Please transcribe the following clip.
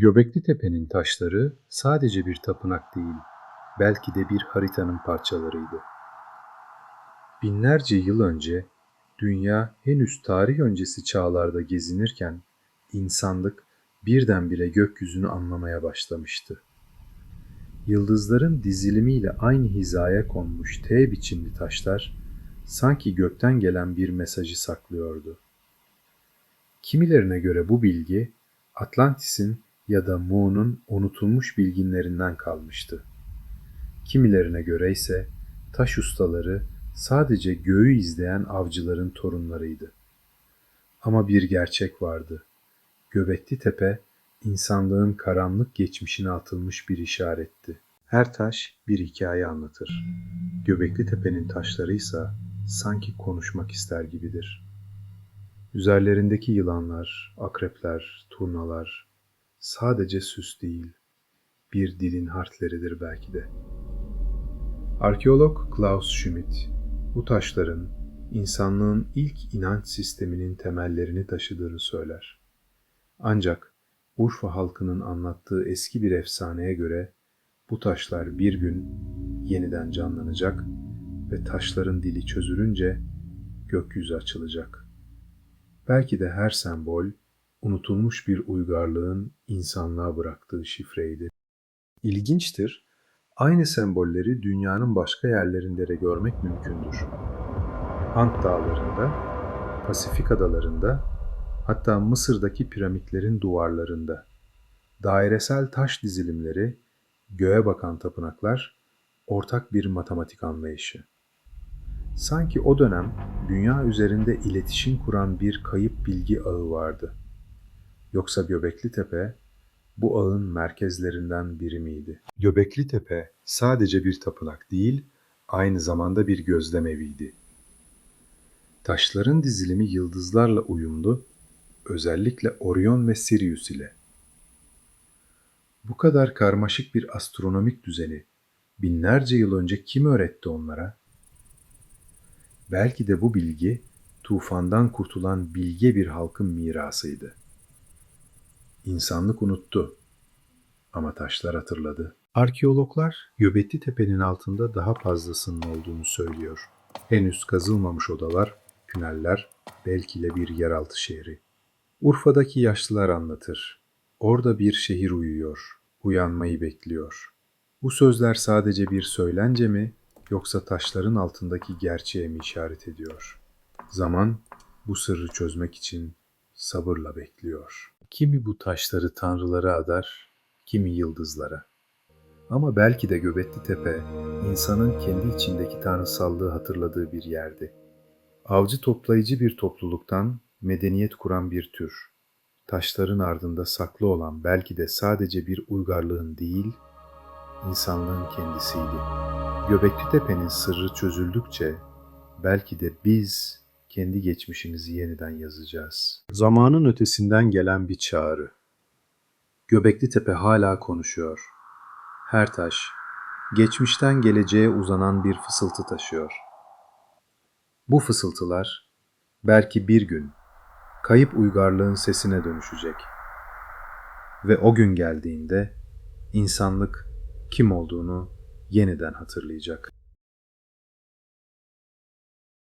Göbekli Tepe'nin taşları sadece bir tapınak değil, belki de bir haritanın parçalarıydı. Binlerce yıl önce dünya henüz tarih öncesi çağlarda gezinirken insanlık birdenbire gökyüzünü anlamaya başlamıştı. Yıldızların dizilimiyle aynı hizaya konmuş T biçimli taşlar sanki gökten gelen bir mesajı saklıyordu. Kimilerine göre bu bilgi Atlantis'in ya da Mu'nun unutulmuş bilginlerinden kalmıştı. Kimilerine göre ise taş ustaları sadece göğü izleyen avcıların torunlarıydı. Ama bir gerçek vardı. Göbekli Tepe insanlığın karanlık geçmişine atılmış bir işaretti. Her taş bir hikaye anlatır. Göbekli Tepe'nin taşları ise sanki konuşmak ister gibidir. Üzerlerindeki yılanlar, akrepler, turnalar sadece süs değil, bir dilin harfleridir belki de. Arkeolog Klaus Schmidt, bu taşların insanlığın ilk inanç sisteminin temellerini taşıdığını söyler. Ancak Urfa halkının anlattığı eski bir efsaneye göre bu taşlar bir gün yeniden canlanacak ve taşların dili çözülünce gökyüzü açılacak. Belki de her sembol unutulmuş bir uygarlığın insanlığa bıraktığı şifreydi. İlginçtir, aynı sembolleri dünyanın başka yerlerinde de görmek mümkündür. Ant dağlarında, Pasifik adalarında, hatta Mısır'daki piramitlerin duvarlarında. Dairesel taş dizilimleri, göğe bakan tapınaklar, ortak bir matematik anlayışı. Sanki o dönem dünya üzerinde iletişim kuran bir kayıp bilgi ağı vardı. Yoksa Göbekli Tepe bu ağın merkezlerinden biri miydi? Göbekli Tepe sadece bir tapınak değil, aynı zamanda bir gözlem eviydi. Taşların dizilimi yıldızlarla uyumlu, özellikle Orion ve Sirius ile. Bu kadar karmaşık bir astronomik düzeni binlerce yıl önce kim öğretti onlara? Belki de bu bilgi tufandan kurtulan bilge bir halkın mirasıydı. İnsanlık unuttu ama taşlar hatırladı. Arkeologlar Göbekli Tepe'nin altında daha fazlasının olduğunu söylüyor. Henüz kazılmamış odalar, tüneller, belki de bir yeraltı şehri. Urfa'daki yaşlılar anlatır. Orada bir şehir uyuyor, uyanmayı bekliyor. Bu sözler sadece bir söylence mi yoksa taşların altındaki gerçeğe mi işaret ediyor? Zaman bu sırrı çözmek için sabırla bekliyor. Kimi bu taşları tanrılara adar, kimi yıldızlara. Ama belki de Göbekli Tepe, insanın kendi içindeki tanrısallığı hatırladığı bir yerdi. Avcı toplayıcı bir topluluktan medeniyet kuran bir tür. Taşların ardında saklı olan belki de sadece bir uygarlığın değil, insanlığın kendisiydi. Göbekli Tepe'nin sırrı çözüldükçe belki de biz kendi geçmişimizi yeniden yazacağız. Zamanın ötesinden gelen bir çağrı. Göbekli Tepe hala konuşuyor. Her taş, geçmişten geleceğe uzanan bir fısıltı taşıyor. Bu fısıltılar belki bir gün kayıp uygarlığın sesine dönüşecek. Ve o gün geldiğinde insanlık kim olduğunu yeniden hatırlayacak.